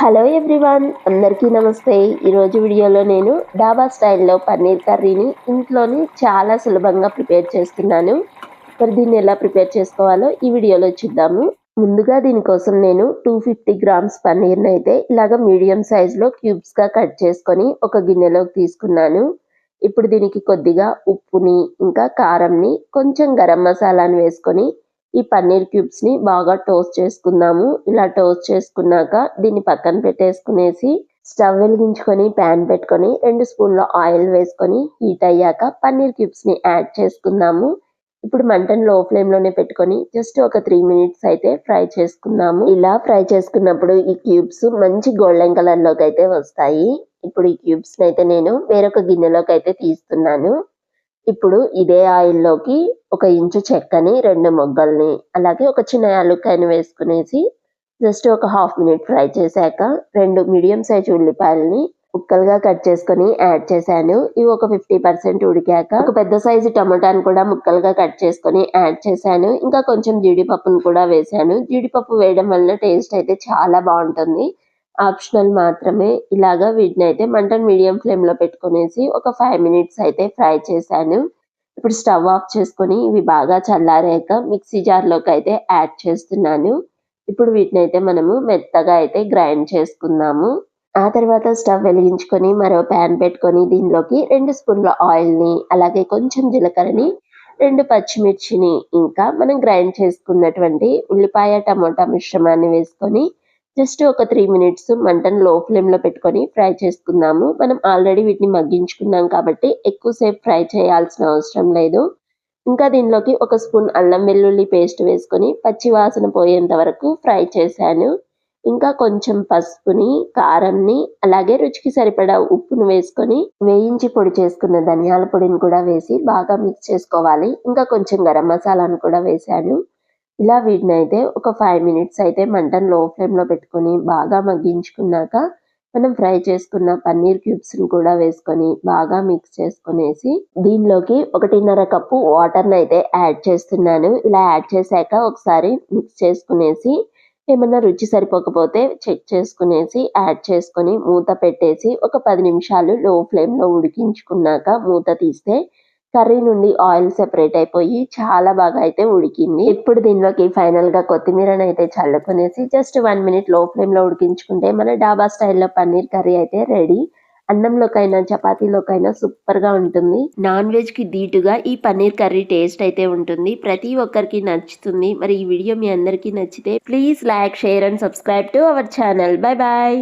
Hello everyone అందరికీ నమస్తే. ఈరోజు వీడియోలో నేను డాబా స్టైల్లో పన్నీర్ కర్రీని ఇంట్లోనే చాలా సులభంగా ప్రిపేర్ చేస్తున్నాను. మరి దీన్ని ఎలా ప్రిపేర్ చేసుకోవాలో ఈ వీడియోలో చూద్దాము. ముందుగా దీనికోసం నేను టూ ఫిఫ్టీ గ్రామ్స్ పన్నీర్ని అయితే ఇలాగ మీడియం సైజులో క్యూబ్స్గా కట్ చేసుకొని ఒక గిన్నెలోకి తీసుకున్నాను. ఇప్పుడు దీనికి కొద్దిగా ఉప్పుని ఇంకా కారంని కొంచెం గరం మసాలాని వేసుకొని ఈ పన్నీర్ క్యూబ్స్ని బాగా టోస్ట్ చేసుకుందాము. ఇలా టోస్ట్ చేసుకున్నాక దీన్ని పక్కన పెట్టేసుకునేసి స్టవ్ వెలిగించుకొని ప్యాన్ పెట్టుకొని రెండు స్పూన్ల ఆయిల్ వేసుకొని హీట్ అయ్యాక పన్నీర్ క్యూబ్స్ని యాడ్ చేసుకుందాము. ఇప్పుడు మంటను లో ఫ్లేమ్లోనే పెట్టుకొని జస్ట్ ఒక త్రీ మినిట్స్ అయితే ఫ్రై చేసుకుందాము. ఇలా ఫ్రై చేసుకున్నప్పుడు ఈ క్యూబ్స్ మంచి గోల్డెన్ కలర్లోకి అయితే వస్తాయి. ఇప్పుడు ఈ క్యూబ్స్ అయితే నేను వేరొక గిన్నెలోకి అయితే తీస్తున్నాను. ఇప్పుడు ఇదే ఆయిల్లోకి ఒక ఇంచు చెక్కని రెండు మొగ్గల్ని అలాగే ఒక చిన్న యాలుక్కాయని వేసుకునేసి జస్ట్ ఒక హాఫ్ మినిట్ ఫ్రై చేశాక రెండు మీడియం సైజ్ ఉల్లిపాయలని ముక్కలుగా కట్ చేసుకొని యాడ్ చేశాను. ఇవి ఒక ఫిఫ్టీ పర్సెంట్ ఉడికాక ఒక పెద్ద సైజు టమాటాను కూడా ముక్కలుగా కట్ చేసుకొని యాడ్ చేశాను. ఇంకా కొంచెం జీడిపప్పును కూడా వేశాను. జీడిపప్పు వేయడం వల్ల టేస్ట్ అయితే చాలా బాగుంటుంది. ఆప్షనల్ మాత్రమే. ఇలాగా వీటిని అయితే మంటను మీడియం ఫ్లేమ్లో పెట్టుకునేసి ఒక ఫైవ్ మినిట్స్ అయితే ఫ్రై చేశాను. ఇప్పుడు స్టవ్ ఆఫ్ చేసుకొని ఇవి బాగా చల్లారాక మిక్సీ జార్లోకి అయితే యాడ్ చేస్తున్నాను. ఇప్పుడు వీటిని అయితే మనము మెత్తగా అయితే గ్రైండ్ చేసుకుందాము. ఆ తర్వాత స్టవ్ వెలిగించుకొని మరో ప్యాన్ పెట్టుకొని దీనిలోకి రెండు స్పూన్ల ఆయిల్ని అలాగే కొంచెం జీలకర్రని రెండు పచ్చిమిర్చిని ఇంకా మనం గ్రైండ్ చేసుకున్నటువంటి ఉల్లిపాయ టమోటా మిశ్రమాన్ని వేసుకొని జస్ట్ ఒక త్రీ మినిట్స్ మంటను లో ఫ్లేమ్లో పెట్టుకొని ఫ్రై చేసుకుందాము. మనం ఆల్రెడీ వీటిని మగ్గించుకున్నాం కాబట్టి ఎక్కువసేపు ఫ్రై చేయాల్సిన అవసరం లేదు. ఇంకా దీనిలోకి ఒక స్పూన్ అల్లం వెల్లుల్లి పేస్ట్ వేసుకొని పచ్చి వాసన పోయేంత వరకు ఫ్రై చేశాను. ఇంకా కొంచెం పసుపుని కారంని అలాగే రుచికి సరిపడా ఉప్పును వేసుకొని వేయించి పొడి చేసుకున్న ధనియాల పొడిని కూడా వేసి బాగా మిక్స్ చేసుకోవాలి. ఇంకా కొంచెం గరం మసాలాను కూడా వేశాను. ఇలా వీటిని అయితే ఒక ఫైవ్ మినిట్స్ అయితే మంటను లో ఫ్లేమ్లో పెట్టుకొని బాగా మగ్గించుకున్నాక మనం ఫ్రై చేసుకున్న పన్నీర్ క్యూబ్స్ని కూడా వేసుకొని బాగా మిక్స్ చేసుకునేసి దీనిలోకి ఒకటిన్నర కప్పు వాటర్ని అయితే యాడ్ చేస్తున్నాను. ఇలా యాడ్ చేశాక ఒకసారి మిక్స్ చేసుకునేసి ఏమన్నా రుచి సరిపోకపోతే చెక్ చేసుకునేసి యాడ్ చేసుకొని మూత పెట్టేసి ఒక పది నిమిషాలు లో ఫ్లేమ్లో ఉడికించుకున్నాక మూత తీస్తే కర్రీ నుండి ఆయిల్ సెపరేట్ అయిపోయి చాలా బాగా అయితే ఉడికింది. ఇప్పుడు దీనిలోకి ఫైనల్గా కొత్తిమీరని అయితే చల్లుకునేసి జస్ట్ వన్ మినిట్లో ఫ్లేమ్లో ఉడికించుకుంటే మన డాబా స్టైల్లో పన్నీర్ కర్రీ అయితే రెడీ అన్నంలోకైనా చపాతీలోకైనా సూపర్గా ఉంటుంది. నాన్ వెజ్కి ధీటుగా ఈ పన్నీర్ కర్రీ టేస్ట్ అయితే ఉంటుంది. ప్రతి ఒక్కరికి నచ్చుతుంది. మరి ఈ వీడియో మీ అందరికీ నచ్చితే please like share and subscribe to our channel bye bye